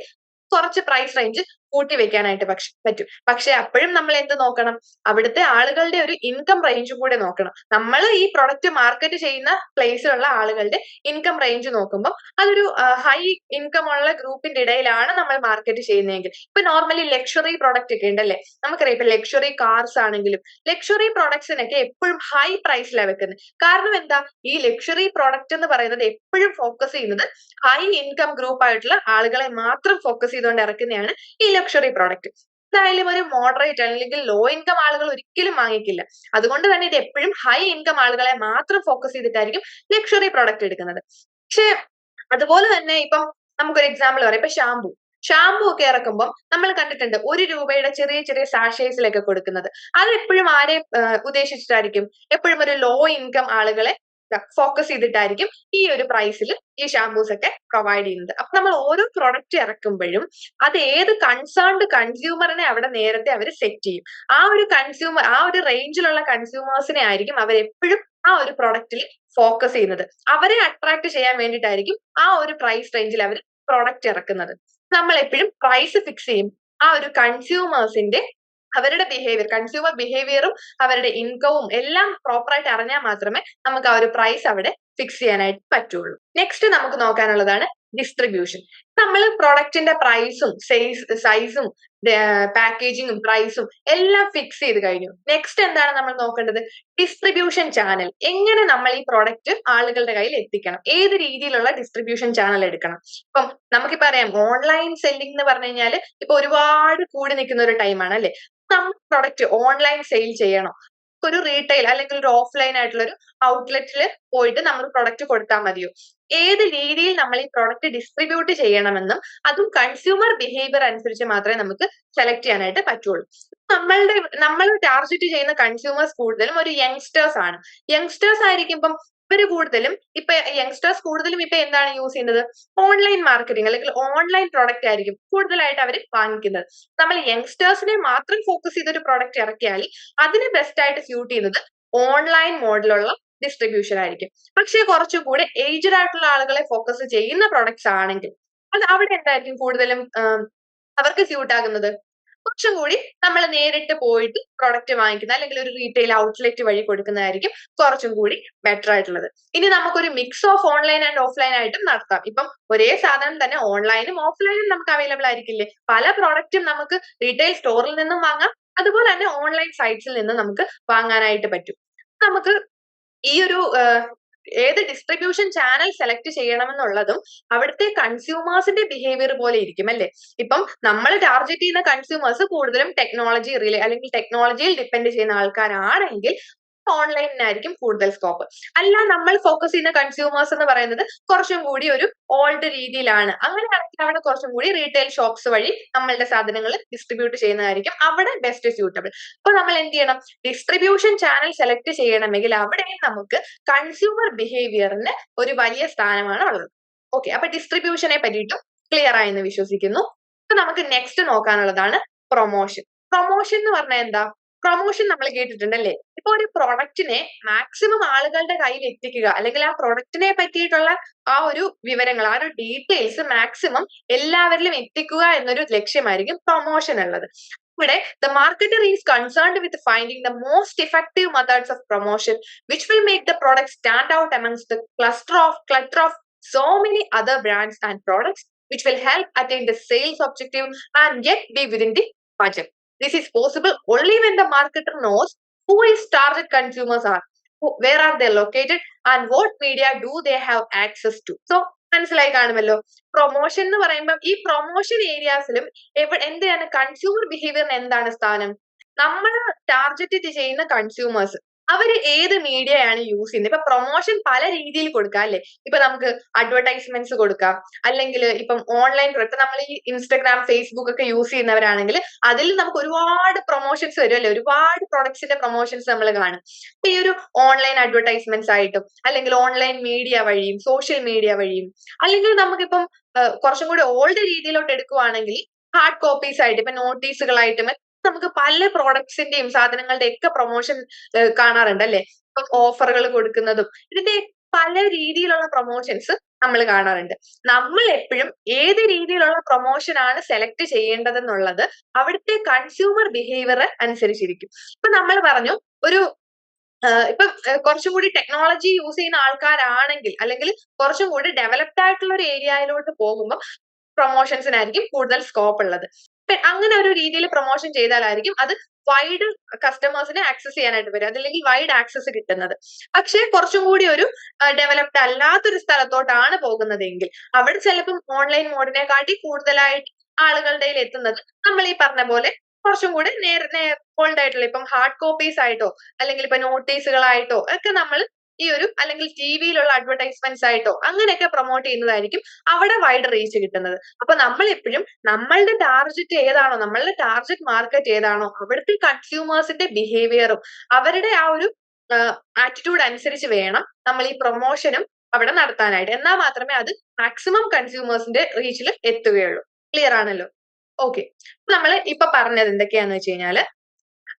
[SPEAKER 1] കുറച്ച് പ്രൈസ് റേഞ്ച് കൂട്ടി വെക്കാനായിട്ട് പക്ഷെ പറ്റും. പക്ഷെ അപ്പോഴും നമ്മൾ എന്ത് നോക്കണം? അവിടുത്തെ ആളുകളുടെ ഒരു ഇൻകം റേഞ്ചും കൂടെ നോക്കണം. നമ്മൾ ഈ പ്രൊഡക്റ്റ് മാർക്കറ്റ് ചെയ്യുന്ന പ്ലേസിലുള്ള ആളുകളുടെ ഇൻകം റേഞ്ച് നോക്കുമ്പോൾ അതൊരു ഹൈ ഇൻകം ഉള്ള ഗ്രൂപ്പിന്റെ ഇടയിലാണ് നമ്മൾ മാർക്കറ്റ് ചെയ്യുന്നതെങ്കിൽ. ഇപ്പൊ നോർമലി ലക്ഷറി പ്രൊഡക്റ്റ് ഒക്കെ ഉണ്ടല്ലേ? നമുക്കറിയാം ഇപ്പൊ ലക്ഷറി കാർസ് ആണെങ്കിലും ലക്ഷറി പ്രൊഡക്ട്സിനൊക്കെ എപ്പോഴും ഹൈ പ്രൈസിലാണ് വെക്കുന്നത് കാരണം എന്താ? ഈ ലക്ഷറി പ്രൊഡക്റ്റ് എന്ന് പറയുന്നത് എപ്പോഴും ഫോക്കസ് ചെയ്യുന്നത് ഹൈ ഇൻകം ഗ്രൂപ്പ് ആയിട്ടുള്ള ആളുകളെ മാത്രം ഫോക്കസ് ചെയ്തുകൊണ്ട് ഇറക്കുന്നതാണ് ഈ ലക്ഷറി പ്രോഡക്റ്റ് എന്തായാലും ഒരു മോഡറേറ്റ് അല്ലെങ്കിൽ ലോ ഇൻകം ആളുകൾ ഒരിക്കലും വാങ്ങിക്കില്ല. അതുകൊണ്ട് തന്നെ ഇത് എപ്പോഴും ഹൈ ഇൻകം ആളുകളെ മാത്രം ഫോക്കസ് ചെയ്തിട്ടായിരിക്കും ലക്ഷറി പ്രോഡക്റ്റ് എടുക്കുന്നത്. പക്ഷേ അതുപോലെ തന്നെ ഇപ്പം നമുക്കൊരു എക്സാമ്പിൾ പറയാം. ഇപ്പൊ ഷാംപൂ ഷാംപൂ ഒക്കെ ഇറക്കുമ്പോൾ നമ്മൾ കണ്ടിട്ടുണ്ട് ഒരു രൂപയുടെ ചെറിയ ചെറിയ സാഷേസിലൊക്കെ കൊടുക്കുന്നത്. അത് എപ്പോഴും ആരെ ഉദ്ദേശിച്ചിട്ടായിരിക്കും? എപ്പോഴും ഒരു ലോ ഇൻകം ആളുകളെ ഫോക്കസ് ചെയ്തിട്ടായിരിക്കും ഈ ഒരു പ്രൈസിൽ ഈ ഷാംപൂസ് ഒക്കെ പ്രൊവൈഡ് ചെയ്യുന്നത്. അപ്പൊ നമ്മൾ ഓരോ പ്രൊഡക്റ്റ് ഇറക്കുമ്പോഴും അത് ഏത് കൺസേൺഡ് കൺസ്യൂമറിനെ അവിടെ നേരത്തെ അവർ സെറ്റ് ചെയ്യും. ആ ഒരു കൺസ്യൂമർ ആ ഒരു റേഞ്ചിലുള്ള കൺസ്യൂമേഴ്സിനെ ആയിരിക്കും അവർ എപ്പോഴും ആ ഒരു പ്രൊഡക്റ്റിൽ ഫോക്കസ് ചെയ്യുന്നത്. അവരെ അട്രാക്ട് ചെയ്യാൻ വേണ്ടിയിട്ടായിരിക്കും ആ ഒരു പ്രൈസ് റേഞ്ചിൽ അവർ പ്രൊഡക്റ്റ് ഇറക്കുന്നത്. നമ്മൾ എപ്പോഴും പ്രൈസ് ഫിക്സ് ചെയ്യും ആ ഒരു കൺസ്യൂമേഴ്സിന്റെ അവരുടെ ബിഹേവിയർ കൺസ്യൂമർ ബിഹേവിയറും അവരുടെ ഇൻകവും എല്ലാം പ്രോപ്പറായിട്ട് അറിഞ്ഞാൽ മാത്രമേ നമുക്ക് ആ ഒരു പ്രൈസ് അവിടെ ഫിക്സ് ചെയ്യാനായിട്ട് പറ്റുള്ളൂ. നെക്സ്റ്റ് നമുക്ക് നോക്കാനുള്ളതാണ് ഡിസ്ട്രിബ്യൂഷൻ നമ്മൾ പ്രൊഡക്റ്റിന്റെ പ്രൈസും സൈസ് സൈസും പാക്കേജിങ്ങും പ്രൈസും എല്ലാം ഫിക്സ് ചെയ്ത് കഴിഞ്ഞു. നെക്സ്റ്റ് എന്താണ് നമ്മൾ നോക്കേണ്ടത്? ഡിസ്ട്രിബ്യൂഷൻ ചാനൽ എങ്ങനെ നമ്മൾ ഈ പ്രോഡക്റ്റ് ആളുകളുടെ കയ്യിൽ എത്തിക്കണം? ഏത് രീതിയിലുള്ള ഡിസ്ട്രിബ്യൂഷൻ ചാനൽ എടുക്കണം? ഇപ്പം നമുക്കിപ്പോ അറിയാം ഓൺലൈൻ സെല്ലിംഗ് എന്ന് പറഞ്ഞു കഴിഞ്ഞാൽ ഇപ്പൊ ഒരുപാട് കൂടി നിൽക്കുന്ന ഒരു ടൈമാണ് അല്ലെ? നമ്മൾ പ്രൊഡക്റ്റ് ഓൺലൈൻ സെയിൽ ചെയ്യണോ. ഒരു റീറ്റെയിൽ അല്ലെങ്കിൽ ഒരു ഓഫ്ലൈൻ ആയിട്ടുള്ള ഒരു ഔട്ട്ലെറ്റിൽ പോയിട്ട് നമ്മൾ പ്രൊഡക്റ്റ് കൊടുത്താൽ മതിയോ? ഏത് രീതിയിൽ നമ്മൾ ഈ പ്രൊഡക്റ്റ് ഡിസ്ട്രിബ്യൂട്ട് ചെയ്യണമെന്നും അതും കൺസ്യൂമർ ബിഹേവിയർ അനുസരിച്ച് മാത്രമേ നമുക്ക് സെലക്ട് ചെയ്യാനായിട്ട് പറ്റുള്ളൂ. നമ്മളുടെ നമ്മൾ ടാർഗറ്റ് ചെയ്യുന്ന കൺസ്യൂമേഴ്സ് കൂടുതലും ഒരു യങ്സ്റ്റേഴ്സ് ആണ്. യങ്സ്റ്റേഴ്സ് ആയിരിക്കുമ്പം ഇവർ കൂടുതലും ഇപ്പൊ യങ്സ്റ്റേഴ്സ് കൂടുതലും ഇപ്പൊ എന്താണ് യൂസ് ചെയ്യുന്നത്? ഓൺലൈൻ മാർക്കറ്റിംഗ് അല്ലെങ്കിൽ ഓൺലൈൻ പ്രോഡക്റ്റ് ആയിരിക്കും കൂടുതലായിട്ട് അവർ വാങ്ങിക്കുന്നത്. നമ്മൾ യങ്സ്റ്റേഴ്സിനെ മാത്രം ഫോക്കസ് ചെയ്തൊരു പ്രോഡക്റ്റ് ഇറക്കിയാൽ അതിന് ബെസ്റ്റ് ആയിട്ട് സ്യൂട്ട് ചെയ്യുന്നത് ഓൺലൈൻ മോഡലുള്ള ഡിസ്ട്രിബ്യൂഷൻ ആയിരിക്കും. പക്ഷേ കുറച്ചുകൂടെ ഏജ്ഡ് ആയിട്ടുള്ള ആളുകളെ ഫോക്കസ് ചെയ്യുന്ന പ്രൊഡക്ട്സ് ആണെങ്കിൽ അത് അവിടെ എന്തായിരിക്കും കൂടുതലും അവർക്ക് സ്യൂട്ട് ആകുന്നത്? കുറച്ചും കൂടി നമ്മൾ നേരിട്ട് പോയിട്ട് പ്രൊഡക്റ്റ് വാങ്ങിക്കുന്ന അല്ലെങ്കിൽ ഒരു റീറ്റെയിൽ ഔട്ട്ലെറ്റ് വഴി കൊടുക്കുന്നതായിരിക്കും കുറച്ചും കൂടി ബെറ്റർ ആയിട്ടുള്ളത്. ഇനി നമുക്കൊരു mix of online and offline ആയിട്ടും നടത്താം. ഇപ്പം ഒരേ സാധനം തന്നെ ഓൺലൈനും ഓഫ്ലൈനും നമുക്ക് അവൈലബിൾ ആയിരിക്കില്ലേ? പല പ്രോഡക്റ്റും നമുക്ക് റീറ്റെയിൽ സ്റ്റോറിൽ നിന്നും വാങ്ങാം. അതുപോലെ തന്നെ ഓൺലൈൻ സൈറ്റ്സിൽ നിന്ന് നമുക്ക് വാങ്ങാനായിട്ട് പറ്റും. നമുക്ക് ഈ ഒരു ഏത് ഡിസ്ട്രിബ്യൂഷൻ ചാനൽ സെലക്ട് ചെയ്യണമെന്നുള്ളതും അവിടുത്തെ കൺസ്യൂമേഴ്സിന്റെ ബിഹേവിയർ പോലെ ഇരിക്കും അല്ലെ? ഇപ്പം നമ്മൾ ടാർഗറ്റ് ചെയ്യുന്ന കൺസ്യൂമേഴ്സ് കൂടുതലും ടെക്നോളജി റിലേ അല്ലെങ്കിൽ ടെക്നോളജിയിൽ ഡിപ്പെൻഡ് ചെയ്യുന്ന ആൾക്കാരാണെങ്കിൽ ഓൺലൈനിനായിരിക്കും കൂടുതൽ സ്കോപ്പ് അല്ല നമ്മൾ ഫോക്കസ് ചെയ്യുന്ന കൺസ്യൂമേഴ്സ് എന്ന് പറയുന്നത് കുറച്ചും കൂടി ഒരു ഓൾഡ് രീതിയിലാണ്. അങ്ങനെയാണെങ്കിൽ അവിടെ കുറച്ചും കൂടി റീറ്റെയിൽ ഷോപ്സ് വഴി നമ്മളുടെ സാധനങ്ങൾ ഡിസ്ട്രിബ്യൂട്ട് ചെയ്യുന്നതായിരിക്കും അവിടെ ബെസ്റ്റ് സ്യൂട്ടബിൾ അപ്പൊ നമ്മൾ എന്ത് ചെയ്യണം? ഡിസ്ട്രിബ്യൂഷൻ ചാനൽ സെലക്ട് ചെയ്യണമെങ്കിൽ അവിടെ നമുക്ക് കൺസ്യൂമർ ബിഹേവിയറിന് ഒരു വലിയ സ്ഥാനമാണ് ഉള്ളത്. ഓക്കെ അപ്പൊ ഡിസ്ട്രിബ്യൂഷനെ പറ്റിയിട്ടും ക്ലിയർ ആയെന്ന് വിശ്വസിക്കുന്നു. അപ്പൊ നമുക്ക് നെക്സ്റ്റ് നോക്കാനുള്ളതാണ് പ്രൊമോഷൻ പ്രൊമോഷൻ എന്ന് പറഞ്ഞാൽ എന്താ? പ്രൊമോഷൻ നമ്മൾ കേട്ടിട്ടുണ്ടല്ലേ? ഇപ്പൊ ഒരു പ്രൊഡക്റ്റിനെ മാക്സിമം ആളുകളുടെ കയ്യിൽ എത്തിക്കുക അല്ലെങ്കിൽ ആ പ്രൊഡക്റ്റിനെ പറ്റിയിട്ടുള്ള ആ ഒരു വിവരങ്ങൾ ആ ഒരു ഡീറ്റെയിൽസ് മാക്സിമം എല്ലാവരിലും എത്തിക്കുക എന്നൊരു ലക്ഷ്യമായിരിക്കും പ്രൊമോഷൻ ഉള്ളത്. ഇവിടെ the marketer is concerned with finding the most effective methods of promotion which will make the product stand out amongst the cluster of clutter of so many other brands and products which will help attain the sales objective and get be within the budget is possible only when the marketer knows who his target consumers are who, where are they located and what media do they have access to so മനസ്സിലായി കാണുമല്ലോ promotion എന്ന് പറയുമ്പോൾ ഈ promotion ഏരിയാസിലും എന്താണ് consumer ബിഹേവിയറിന് എന്താണ് സ്ഥാനം നമ്മൾ ടാർഗറ്റ് ചെയ്യുന്ന കൺസ്യൂമേഴ്സ് അവർ ഏത് മീഡിയയാണ് യൂസ് ചെയ്യുന്നത്? ഇപ്പൊ പ്രൊമോഷൻ പല രീതിയിൽ കൊടുക്കാം അല്ലെ? ഇപ്പൊ നമുക്ക് അഡ്വർടൈസ്മെന്റ്സ് കൊടുക്കാം. അല്ലെങ്കിൽ ഇപ്പം ഓൺലൈൻ ഇപ്പൊ നമ്മൾ ഈ ഇൻസ്റ്റഗ്രാം ഫേസ്ബുക്ക് ഒക്കെ യൂസ് ചെയ്യുന്നവരാണെങ്കിൽ അതിൽ നമുക്ക് ഒരുപാട് പ്രൊമോഷൻസ് വരും അല്ലെ? ഒരുപാട് പ്രൊഡക്ട്സിന്റെ പ്രൊമോഷൻസ് നമ്മൾ കാണും. അപ്പൊ ഈ ഒരു ഓൺലൈൻ അഡ്വർടൈസ്മെന്റ്സ് ആയിട്ടും അല്ലെങ്കിൽ ഓൺലൈൻ മീഡിയ വഴിയും സോഷ്യൽ മീഡിയ വഴിയും അല്ലെങ്കിൽ നമുക്കിപ്പം കുറച്ചും കൂടി ഓൾഡ് രീതിയിലോട്ട് എടുക്കുവാണെങ്കിൽ ഹാർഡ് കോപ്പീസ് ആയിട്ട് ഇപ്പൊ നോട്ടീസുകളായിട്ടും നമുക്ക് പല പ്രോഡക്ട്സിന്റെയും സാധനങ്ങളുടെ ഒക്കെ പ്രൊമോഷൻ കാണാറുണ്ട് അല്ലെ ഓഫറുകൾ കൊടുക്കുന്നതും ഇതിന്റെ പല രീതിയിലുള്ള പ്രൊമോഷൻസ് നമ്മൾ കാണാറുണ്ട്. നമ്മൾ എപ്പോഴും ഏത് രീതിയിലുള്ള പ്രൊമോഷൻ ആണ് സെലക്ട് ചെയ്യേണ്ടതെന്നുള്ളത് അവിടുത്തെ കൺസ്യൂമർ ബിഹേവിയർ അനുസരിച്ചിരിക്കും. ഇപ്പൊ നമ്മൾ പറഞ്ഞു ഒരു ഇപ്പൊ കുറച്ചും കൂടി ടെക്നോളജി യൂസ് ചെയ്യുന്ന ആൾക്കാരാണെങ്കിൽ അല്ലെങ്കിൽ കുറച്ചും കൂടി ഡെവലപ്ഡ് ആയിട്ടുള്ള ഒരു ഏരിയയിലോട്ട് പോകുമ്പോൾ പ്രൊമോഷൻസിനായിരിക്കും കൂടുതൽ സ്കോപ്പ് ഉള്ളത്. അങ്ങനെ ഒരു രീതിയിൽ പ്രൊമോഷൻ ചെയ്താലായിരിക്കും അത് വൈഡ് കസ്റ്റമേഴ്സിനെ ആക്സസ് ചെയ്യാനായിട്ട് വരും അതല്ലെങ്കിൽ വൈഡ് ആക്സസ് കിട്ടുന്നത്. പക്ഷെ കുറച്ചും കൂടി ഒരു ഡെവലപ്ഡ് അല്ലാത്തൊരു സ്ഥലത്തോട്ടാണ് പോകുന്നതെങ്കിൽ അവിടെ ചിലപ്പം ഓൺലൈൻ മോഡിനെക്കാട്ടി കൂടുതലായിട്ട് ആളുകളുടെ എത്തുന്നത് നമ്മൾ ഈ പറഞ്ഞ പോലെ കുറച്ചും കൂടി നേർ ഓൾഡ് ആയിട്ടുള്ള ഇപ്പം ഹാർഡ് കോപ്പീസ് ആയിട്ടോ അല്ലെങ്കിൽ ഇപ്പൊ നോട്ടീസുകളായിട്ടോ ഒക്കെ നമ്മൾ ഈ ഒരു അല്ലെങ്കിൽ ടി വിയിലുള്ള അഡ്വർടൈസ്മെന്റ്സ് ആയിട്ടോ അങ്ങനെയൊക്കെ പ്രൊമോട്ട് ചെയ്യുന്നതായിരിക്കും അവിടെ വൈഡ് റീച്ച് കിട്ടുന്നത്. അപ്പൊ നമ്മൾ എപ്പോഴും നമ്മളുടെ ടാർജറ്റ് ഏതാണോ നമ്മളുടെ ടാർജറ്റ് മാർക്കറ്റ് ഏതാണോ അവിടുത്തെ കൺസ്യൂമേഴ്സിന്റെ ബിഹേവിയറും അവരുടെ ആ ഒരു ആറ്റിറ്റ്യൂഡ് അനുസരിച്ച് വേണം നമ്മൾ ഈ പ്രൊമോഷനും അവിടെ നടത്താനായിട്ട്. എന്നാൽ മാത്രമേ അത് മാക്സിമം കൺസ്യൂമേഴ്സിന്റെ റീച്ചിൽ എത്തുകയുള്ളൂ. ക്ലിയർ ആണല്ലോ? ഓക്കെ നമ്മൾ ഇപ്പൊ പറഞ്ഞത് എന്തൊക്കെയാന്ന് വെച്ച് കഴിഞ്ഞാൽ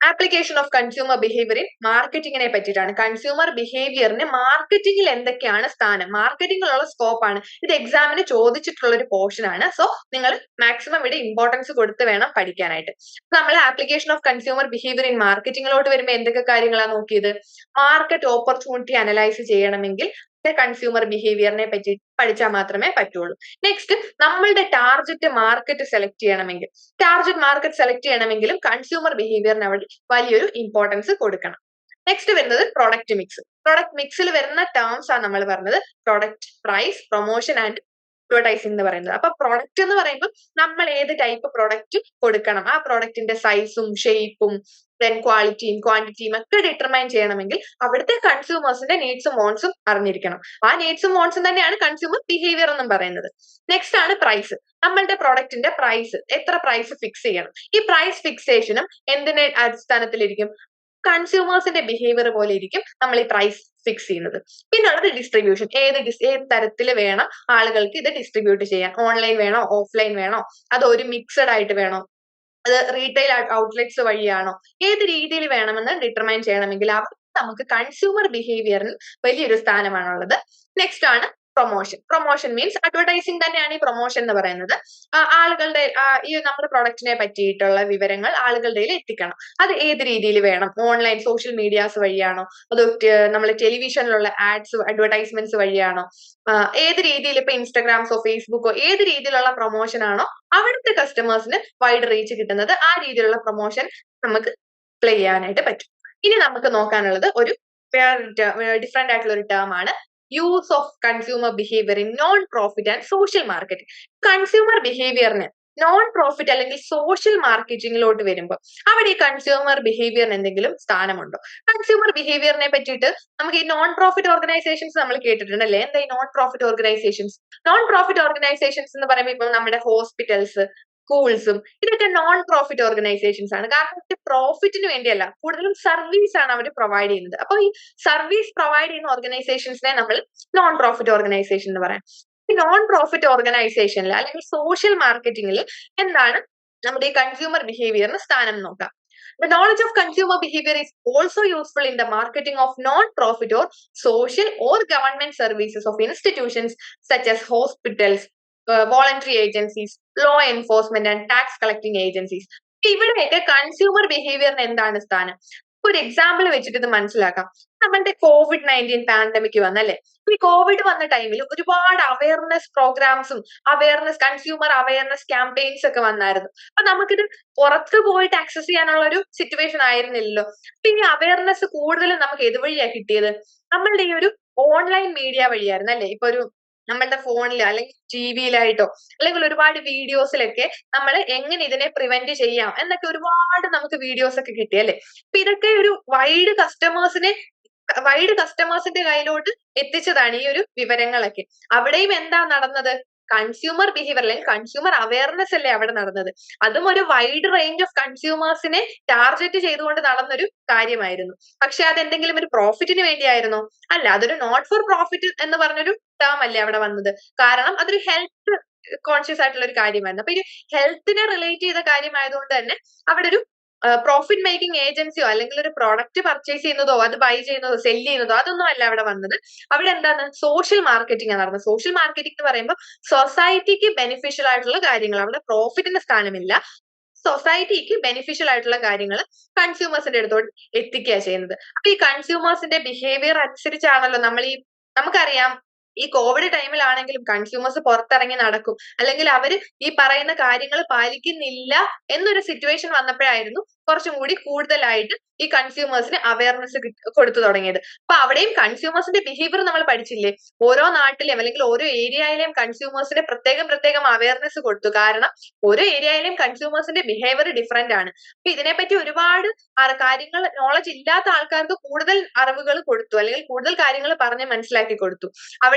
[SPEAKER 1] application of consumer behaviour in മാർക്കറ്റിങ്ങിനെ പറ്റിയിട്ടാണ്. കൺസ്യൂമർ ബിഹേവിയറിന് മാർക്കറ്റിംഗിൽ എന്തൊക്കെയാണ് സ്ഥാനം? മാർക്കറ്റിംഗിലുള്ള സ്കോപ്പ് ആണ്. ഇത് എക്സാമിന് ചോദിച്ചിട്ടുള്ള ഒരു പോർഷൻ ആണ്. സോ നിങ്ങൾ മാക്സിമം ഇവിടെ ഇമ്പോർട്ടൻസ് കൊടുത്ത് വേണം പഠിക്കാനായിട്ട്. നമ്മൾ application of consumer behaviour in മാർക്കറ്റിംഗിലോട്ട് വരുമ്പോൾ എന്തൊക്കെ കാര്യങ്ങളാണ് നോക്കിയത്? മാർക്കറ്റ് ഓപ്പർച്യൂണിറ്റി അനലൈസ് ചെയ്യണമെങ്കിൽ കൺസ്യൂമർ ബിഹേവിയറിനെ പറ്റി പഠിച്ചാൽ മാത്രമേ പറ്റുള്ളൂ. നെക്സ്റ്റ് നമ്മളുടെ ടാർജറ്റ് മാർക്കറ്റ് സെലക്ട് ചെയ്യണമെങ്കിൽ ടാർജറ്റ് മാർക്കറ്റ് സെലക്ട് ചെയ്യണമെങ്കിലും കൺസ്യൂമർ ബിഹേവിയറിന് അവിടെ വലിയൊരു ഇമ്പോർട്ടൻസ് കൊടുക്കണം. നെക്സ്റ്റ് വരുന്നത് പ്രൊഡക്റ്റ് മിക്സ് പ്രൊഡക്റ്റ് മിക്സിൽ വരുന്ന ടേംസ് ആണ് നമ്മൾ പറഞ്ഞത് product price promotion and advertising എന്ന് പറയുന്നത്. അപ്പൊ പ്രൊഡക്റ്റ് എന്ന് പറയുമ്പോൾ നമ്മൾ ഏത് ടൈപ്പ് പ്രൊഡക്റ്റ് കൊടുക്കണം? ആ പ്രൊഡക്റ്റിന്റെ സൈസും ഷേപ്പും ദെൻ ക്വാളിറ്റിയും ക്വാണ്ടിറ്റിയും ഒക്കെ ഡിറ്റർമൈൻ ചെയ്യണമെങ്കിൽ അവിടുത്തെ കൺസ്യൂമേഴ്സിന്റെ നീഡ്സും വോൺസും അറിഞ്ഞിരിക്കണം. ആ നീഡ്സും വോൺസും തന്നെയാണ് കൺസ്യൂമർ ബിഹേവിയർ എന്നും പറയുന്നത്. നെക്സ്റ്റ് ആണ് പ്രൈസ് നമ്മളുടെ പ്രൊഡക്റ്റിന്റെ പ്രൈസ് എത്ര പ്രൈസ് ഫിക്സ് ചെയ്യണം? ഈ പ്രൈസ് ഫിക്സേഷനും എന്തിനെ അടിസ്ഥാനത്തിലിരിക്കും? കൺസ്യൂമേഴ്സിന്റെ ബിഹേവിയർ പോലെ ഇരിക്കും നമ്മൾ ഈ പ്രൈസ് ഫിക്സ് ചെയ്യുന്നത്. പിന്നെ ഉള്ളത് ഡിസ്ട്രിബ്യൂഷൻ ഏത് ഏത് തരത്തിൽ വേണം ആളുകൾക്ക് ഇത് ഡിസ്ട്രിബ്യൂട്ട് ചെയ്യാൻ? ഓൺലൈൻ വേണോ? ഓഫ്ലൈൻ വേണോ? അത് ഒരു മിക്സഡ് ആയിട്ട് വേണോ? അത് റീറ്റെയിൽ ഔട്ട്ലെറ്റ്സ് വഴിയാണോ? ഏത് രീതിയിൽ വേണമെന്ന് ഡിറ്റർമൈൻ ചെയ്യണമെങ്കിൽ അവർക്ക് നമുക്ക് കൺസ്യൂമർ ബിഹേവിയറിന് വലിയൊരു സ്ഥാനമാണുള്ളത്. നെക്സ്റ്റ് ആണ് പ്രൊമോഷൻ പ്രൊമോഷൻ മീൻസ് അഡ്വർടൈസിങ് തന്നെയാണ് ഈ പ്രൊമോഷൻ എന്ന് പറയുന്നത്. ആളുകളുടെ ഈ നമ്മുടെ പ്രൊഡക്റ്റിനെ പറ്റിയിട്ടുള്ള വിവരങ്ങൾ ആളുകളുടെ എത്തിക്കണം. അത് ഏത് രീതിയിൽ വേണം? ഓൺലൈൻ സോഷ്യൽ മീഡിയാസ് വഴിയാണോ? അതോ നമ്മൾ ടെലിവിഷനിലുള്ള ആഡ്സ് അഡ്വർടൈസ്മെന്റ്സ് വഴിയാണോ? ഏത് രീതിയിൽ ഇപ്പൊ ഇൻസ്റ്റഗ്രാംസോ ഫേസ്ബുക്കോ ഏത് രീതിയിലുള്ള പ്രൊമോഷൻ ആണോ അവിടുത്തെ കസ്റ്റമേഴ്സിന് വൈഡ് റീച്ച് കിട്ടുന്നത് ആ രീതിയിലുള്ള പ്രൊമോഷൻ നമുക്ക് പ്ലേ ചെയ്യാനായിട്ട് പറ്റും. ഇനി നമുക്ക് നോക്കാനുള്ളത് ഒരു ഡിഫറെന്റ് ആയിട്ടുള്ള ഒരു ടേം ആണ് use of consumer behaviour in non profit and social marketing consumer ബിഹേവിയറിന് non profit അല്ലെങ്കിൽ സോഷ്യൽ മാർക്കറ്റിംഗിലോട്ട് വരുമ്പോൾ അവിടെ ഈ കൺസ്യൂമർ ബിഹേവിയറിന് എന്തെങ്കിലും സ്ഥാനമുണ്ടോ? കൺസ്യൂമർ ബിഹേവിയറിനെ പറ്റിയിട്ട് നമുക്ക് ഈ നോൺ പ്രോഫിറ്റ് ഓർഗനൈസേഷൻസ് നമ്മൾ കേട്ടിട്ടുണ്ട് അല്ലേ? എന്താ ഈ non profit organisations non profit organisations എന്ന് പറയുമ്പോൾ ഇപ്പൊ നമ്മുടെ ഹോസ്പിറ്റൽസ് സ്കൂൾസും ഇതൊക്കെ നോൺ പ്രോഫിറ്റ് ഓർഗനൈസേഷൻസ് ആണ്. കാരണം ഇത് പ്രോഫിറ്റിന് വേണ്ടിയല്ല കൂടുതലും സർവീസ് ആണ് അവർ പ്രൊവൈഡ് ചെയ്യുന്നത്. അപ്പൊ ഈ സർവീസ് പ്രൊവൈഡ് ചെയ്യുന്ന ഓർഗനൈസേഷൻസിനെ നമ്മൾ നോൺ പ്രോഫിറ്റ് ഓർഗനൈസേഷൻ എന്ന് പറയാം. ഈ നോൺ പ്രോഫിറ്റ് ഓർഗനൈസേഷനിൽ അല്ലെങ്കിൽ സോഷ്യൽ മാർക്കറ്റിംഗിൽ എന്താണ് നമ്മുടെ ഈ കൺസ്യൂമർ ബിഹേവിയറിന് സ്ഥാനം നോക്കാം. The knowledge of consumer behavior is also useful in the marketing of non-profit or social or government services of institutions such as hospitals, voluntary agencies law enforcement and tax collecting agencies ഇവിടെയൊക്കെ consumer ബിഹേവിയറിന് എന്താണ് സ്ഥാനം? ഒരു example വെച്ചിട്ട് ഇത് മനസ്സിലാക്കാം. നമ്മളുടെ Covid nineteen pandemic വന്നല്ലേ ഈ കോവിഡ് വന്ന ടൈമിൽ ഒരുപാട് അവയർനെസ് പ്രോഗ്രാംസും അവയർനെസ് കൺസ്യൂമർ അവയർനെസ് ക്യാമ്പയിൻസ് ഒക്കെ വന്നായിരുന്നു. അപ്പൊ നമുക്കിത് പുറത്ത് പോയിട്ട് ആക്സസ് ചെയ്യാനുള്ള ഒരു സിറ്റുവേഷൻ ആയിരുന്നില്ലല്ലോ. അപ്പൊ ഈ അവയർനെസ് കൂടുതലും നമുക്ക് ഏതുവഴിയാണ് കിട്ടിയത്? നമ്മളുടെ ഈ ഒരു ഓൺലൈൻ മീഡിയ വഴിയായിരുന്നു അല്ലെ? ഇപ്പൊ ഒരു നമ്മളുടെ ഫോണിൽ അല്ലെങ്കിൽ ടി വിയിലായിട്ടോ അല്ലെങ്കിൽ ഒരുപാട് വീഡിയോസിലൊക്കെ നമ്മൾ എങ്ങനെ ഇതിനെ പ്രിവെന്റ് ചെയ്യാം എന്നൊക്കെ ഒരുപാട് നമുക്ക് വീഡിയോസ് ഒക്കെ കിട്ടി അല്ലെ? അപ്പൊ ഇതൊക്കെ ഒരു വൈഡ് കസ്റ്റമേഴ്സിനെ വൈഡ് കസ്റ്റമേഴ്സിന്റെ കയ്യിലോട്ട് എത്തിച്ചതാണ് ഈ ഒരു വിവരങ്ങളൊക്കെ. അവിടെയും എന്താ നടന്നത്? കൺസ്യൂമർ ബിഹേവിയർ അല്ലെങ്കിൽ കൺസ്യൂമർ അവയർനെസ് അല്ലേ അവിടെ നടന്നത്? അതും ഒരു വൈഡ് റേഞ്ച് ഓഫ് കൺസ്യൂമേഴ്സിനെ ടാർഗറ്റ് ചെയ്തുകൊണ്ട് നടന്നൊരു കാര്യമായിരുന്നു. പക്ഷെ അത് എന്തെങ്കിലും ഒരു പ്രോഫിറ്റിന് വേണ്ടിയായിരുന്നോ? അല്ല അതൊരു നോട്ട് ഫോർ പ്രോഫിറ്റ് എന്ന് പറഞ്ഞൊരു ടേം അല്ലേ അവിടെ വന്നത്. കാരണം അതൊരു ഹെൽത്ത് കോൺഷ്യസ് ആയിട്ടുള്ള ഒരു കാര്യമായിരുന്നു. അപ്പൊ ഈ ഹെൽത്തിനെ റിലേറ്റ് ചെയ്ത കാര്യമായതുകൊണ്ട് തന്നെ അവിടെ ഒരു പ്രോഫിറ്റ് മേക്കിംഗ് ഏജൻസിയോ അല്ലെങ്കിൽ ഒരു പ്രോഡക്റ്റ് പർച്ചേസ് ചെയ്യുന്നതോ അത് ബൈ ചെയ്യുന്നതോ സെൽ ചെയ്യുന്നതോ അതൊന്നും അല്ല അവിടെ വന്നത്. അവിടെ എന്താണ്? സോഷ്യൽ മാർക്കറ്റിംഗ് ആണ് നടന്നത്. സോഷ്യൽ മാർക്കറ്റിംഗ് എന്ന് പറയുമ്പോൾ സൊസൈറ്റിക്ക് ബെനിഫിഷ്യൽ ആയിട്ടുള്ള കാര്യങ്ങൾ. അവിടെ പ്രോഫിറ്റിന്റെ സ്ഥാനമില്ല. സൊസൈറ്റിക്ക് ബെനിഫിഷ്യൽ ആയിട്ടുള്ള കാര്യങ്ങൾ കൺസ്യൂമേഴ്സിന്റെ അടുത്തോട്ട് എത്തിക്കുക ചെയ്യുന്നത്. അപ്പൊ ഈ കൺസ്യൂമേഴ്സിന്റെ ബിഹേവിയർ അനുസരിച്ചാണല്ലോ നമ്മൾ ഈ നമുക്കറിയാം ഈ കോവിഡ് ടൈമിലാണെങ്കിലും കൺസ്യൂമേഴ്സ് പുറത്തിറങ്ങി നടക്കും. അല്ലെങ്കിൽ അവർ ഈ പറയുന്ന കാര്യങ്ങൾ പാലിക്കുന്നില്ല എന്നൊരു സിറ്റുവേഷൻ വന്നപ്പോഴായിരുന്നു കുറച്ചും കൂടി കൂടുതലായിട്ട് ഈ കൺസ്യൂമേഴ്സിന് അവയർനെസ് കൊടുത്തു തുടങ്ങിയത്. അപ്പൊ അവിടെയും കൺസ്യൂമേഴ്സിന്റെ ബിഹേവിയർ നമ്മൾ പഠിച്ചില്ലേ? ഓരോ നാട്ടിലെയും അല്ലെങ്കിൽ ഓരോ ഏരിയയിലെയും കൺസ്യൂമേഴ്സിന് പ്രത്യേകം പ്രത്യേകം അവയർനെസ് കൊടുത്തു. കാരണം ഓരോ ഏരിയയിലെയും കൺസ്യൂമേഴ്സിന്റെ ബിഹേവിയർ ഡിഫറെന്റ് ആണ്. അപ്പൊ ഇതിനെപ്പറ്റി ഒരുപാട് കാര്യങ്ങൾ നോളജ് ഇല്ലാത്ത ആൾക്കാർക്ക് കൂടുതൽ അറിവുകൾ കൊടുത്തു. അല്ലെങ്കിൽ കൂടുതൽ കാര്യങ്ങൾ പറഞ്ഞ് മനസ്സിലാക്കി കൊടുത്തു.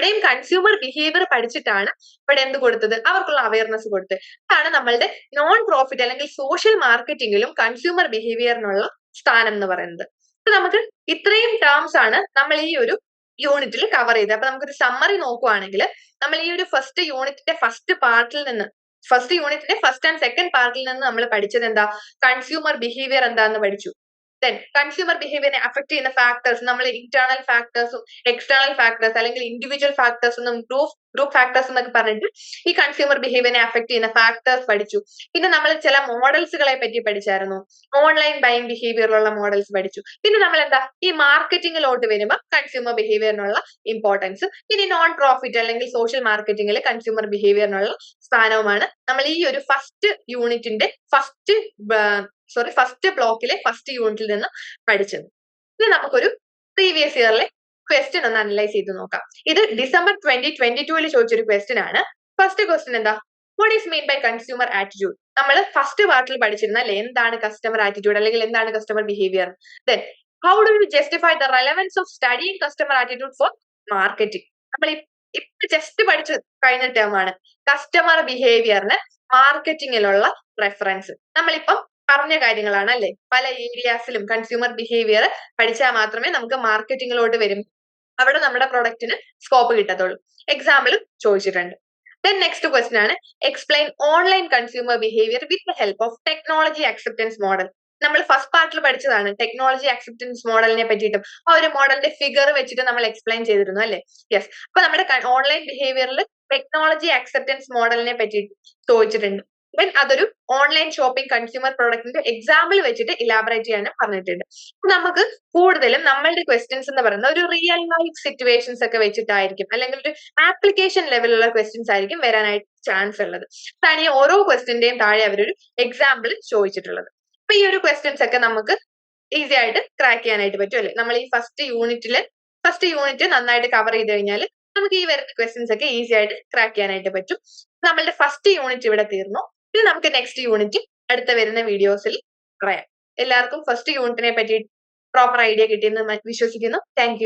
[SPEAKER 1] അവിടെയും കൺസ്യൂമർ ബിഹേവിയർ പഠിച്ചിട്ടാണ് ഇവിടെ എന്ത് കൊടുത്തത്? അവർക്കുള്ള അവയർനെസ് കൊടുത്തത്. അതാണ് നമ്മളുടെ നോൺ പ്രോഫിറ്റ് അല്ലെങ്കിൽ സോഷ്യൽ മാർക്കറ്റിംഗിലും കൺസ്യൂമർ ബിഹേവിയറിനുള്ള സ്ഥാനം എന്ന് പറയുന്നത്. അപ്പൊ നമുക്ക് ഇത്രയും ടേംസ് ആണ് നമ്മൾ ഈ ഒരു യൂണിറ്റിൽ കവർ ചെയ്തത്. അപ്പൊ നമുക്കൊരു സമ്മറി നോക്കുവാണെങ്കിൽ നമ്മൾ ഈ ഒരു ഫസ്റ്റ് യൂണിറ്റിന്റെ ഫസ്റ്റ് പാർട്ടിൽ നിന്ന് ഫസ്റ്റ് യൂണിറ്റിന്റെ ഫസ്റ്റ് ആൻഡ് സെക്കൻഡ് പാർട്ടിൽ നിന്ന് നമ്മൾ പഠിച്ചത് എന്താ? കൺസ്യൂമർ ബിഹേവിയർ എന്താന്ന് പഠിച്ചു. ദെൻ കൺസ്യൂമർ ബിഹേവിയറിനെ അഫക്ട് ചെയ്യുന്ന ഫാക്ടേഴ്സ് നമ്മൾ ഇന്റേണൽ ഫാക്ടേഴ്സും എക്സ്റ്റേണൽ ഫാക്ടേഴ്സ് അല്ലെങ്കിൽ ഇൻഡിവിജ്വൽ ഫാക്ടേഴ്സ് എന്നും ഗ്രൂപ്പ് ഗ്രൂപ്പ് ഫാക്ടേഴ്സ് എന്നൊക്കെ പറഞ്ഞിട്ട് ഈ കൺസ്യൂമർ ബിഹേവിയറിനെ അഫക്ട് ചെയ്യുന്ന ഫാക്ടേഴ്സ് പഠിച്ചു. പിന്നെ നമ്മൾ ചില മോഡൽസുകളെ പറ്റി പഠിച്ചായിരുന്നു. ഓൺലൈൻ ബൈങ് ബിഹേവിയറിലുള്ള മോഡൽസ് പഠിച്ചു. പിന്നെ നമ്മൾ എന്താ? ഈ മാർക്കറ്റിംഗിലോട്ട് വരുമ്പോൾ കൺസ്യൂമർ ബിഹേവിയറിനുള്ള ഇമ്പോർട്ടൻസ് ഇനി നോൺ പ്രോഫിറ്റ് അല്ലെങ്കിൽ സോഷ്യൽ മാർക്കറ്റിംഗിൽ കൺസ്യൂമർ ബിഹേവിയറിനുള്ള സ്ഥാനവുമാണ് നമ്മൾ ഈ ഒരു ഫസ്റ്റ് യൂണിറ്റിന്റെ ഫസ്റ്റ് സോറി ഫസ്റ്റ് ബ്ലോക്കിലെ ഫസ്റ്റ് യൂണിറ്റിൽ നിന്ന് പഠിച്ചത്. ഇനി നമുക്കൊരു പ്രീവിയസ് ഇയറിലെ ക്വസ്റ്റ്യൻ ഒന്ന് അനലൈസ് ചെയ്ത് നോക്കാം. ഇത് ഡിസംബർ ട്വന്റി ട്വന്റി ടുവിൽ ചോദിച്ചൊരു ക്വസ്റ്റ്യൻ ആണ്. ഫസ്റ്റ് ക്വസ്റ്റ്യൻ എന്താ? What is mean by consumer attitude നമ്മൾ ഫസ്റ്റ് പാർട്ടിൽ പഠിച്ചിരുന്ന അല്ലെ? എന്താണ് കസ്റ്റമർ ആറ്റിറ്റ്യൂഡ് അല്ലെങ്കിൽ എന്താണ് customer behaviour then how do you justify the relevance of studying customer attitude for marketing നമ്മൾ ഇപ്പൊ ജസ്റ്റ് പഠിച്ചു കഴിഞ്ഞ ടേം ആണ്. കസ്റ്റമർ ബിഹേവിയറിന് മാർക്കറ്റിംഗിലുള്ള റെഫറൻസ് നമ്മളിപ്പം പറഞ്ഞ കാര്യങ്ങളാണ് അല്ലെ? പല ഏരിയാസിലും കൺസ്യൂമർ ബിഹേവിയർ പഠിച്ചാൽ മാത്രമേ നമുക്ക് മാർക്കറ്റിംഗിലോട്ട് വരും. അവിടെ നമ്മുടെ പ്രൊഡക്റ്റിന് സ്കോപ്പ് കിട്ടത്തുള്ളൂ. എക്സാമ്പിൾ ചോദിച്ചിട്ടുണ്ട്. ദെൻ നെക്സ്റ്റ് ക്വസ്റ്റൻ ആണ്. Explain online consumer behaviour with the help of technology acceptance model നമ്മൾ ഫസ്റ്റ് പാർട്ടിൽ പഠിച്ചതാണ് ടെക്നോളജി അക്സെപ്റ്റൻസ് മോഡലിനെ പറ്റിയിട്ടും. ആ ഒരു മോഡലിന്റെ ഫിഗർ വെച്ചിട്ട് നമ്മൾ എക്സ്പ്ലെയിൻ ചെയ്തിരുന്നു അല്ലെ? യെസ് അപ്പൊ നമ്മുടെ ഓൺലൈൻ ബിഹേവിയറിൽ ടെക്നോളജി അക്സെപ്റ്റൻസ് മോഡലിനെ പറ്റി ചോദിച്ചിട്ടുണ്ട്. ദെൻ അതൊരു ഓൺലൈൻ ഷോപ്പിംഗ് കൺസ്യൂമർ പ്രോഡക്റ്റിന്റെ എക്സാമ്പിൾ വെച്ചിട്ട് ഇലാബറേറ്റ് ചെയ്യാനും പറഞ്ഞിട്ടുണ്ട്. നമുക്ക് കൂടുതലും നമ്മളുടെ ക്വസ്റ്റ്യൻസ് എന്ന് പറയുന്നത് ഒരു റിയൽ ലൈഫ് സിറ്റുവേഷൻസ് ഒക്കെ വെച്ചിട്ടായിരിക്കും. അല്ലെങ്കിൽ ഒരു ആപ്ലിക്കേഷൻ ലെവലുള്ള ക്വസ്റ്റ്യൻസ് ആയിരിക്കും വരാനായിട്ട് ചാൻസ് ഉള്ളത്. അതാണ് ഓരോ ക്വസ്റ്റ്യന്റെയും താഴെ അവരൊരു എക്സാമ്പിൾ ചോദിച്ചിട്ടുള്ളത്. അപ്പൊ ഈ ഒരു ക്വസ്റ്റ്യൻസ് ഒക്കെ നമുക്ക് ഈസി ആയിട്ട് ക്രാക്ക് ചെയ്യാനായിട്ട് പറ്റും അല്ലെ? നമ്മൾ ഈ ഫസ്റ്റ് യൂണിറ്റിൽ ഫസ്റ്റ് യൂണിറ്റ് നന്നായിട്ട് കവർ ചെയ്ത് കഴിഞ്ഞാൽ നമുക്ക് ഈ വരുന്ന ക്വസ്റ്റ്യൻസ് ഒക്കെ ഈസി ആയിട്ട് ക്രാക്ക് ചെയ്യാനായിട്ട് പറ്റും. നമ്മളുടെ ഫസ്റ്റ് യൂണിറ്റ് ഇവിടെ തീർന്നു. ഇനി നമുക്ക് നെക്സ്റ്റ് യൂണിറ്റ് അടുത്ത വരുന്ന വീഡിയോസിൽ പറയാം. എല്ലാവർക്കും ഫസ്റ്റ് യൂണിറ്റിനെ പറ്റി പ്രോപ്പർ ഐഡിയ കിട്ടിയെന്ന് വിശ്വസിക്കുന്നു. താങ്ക്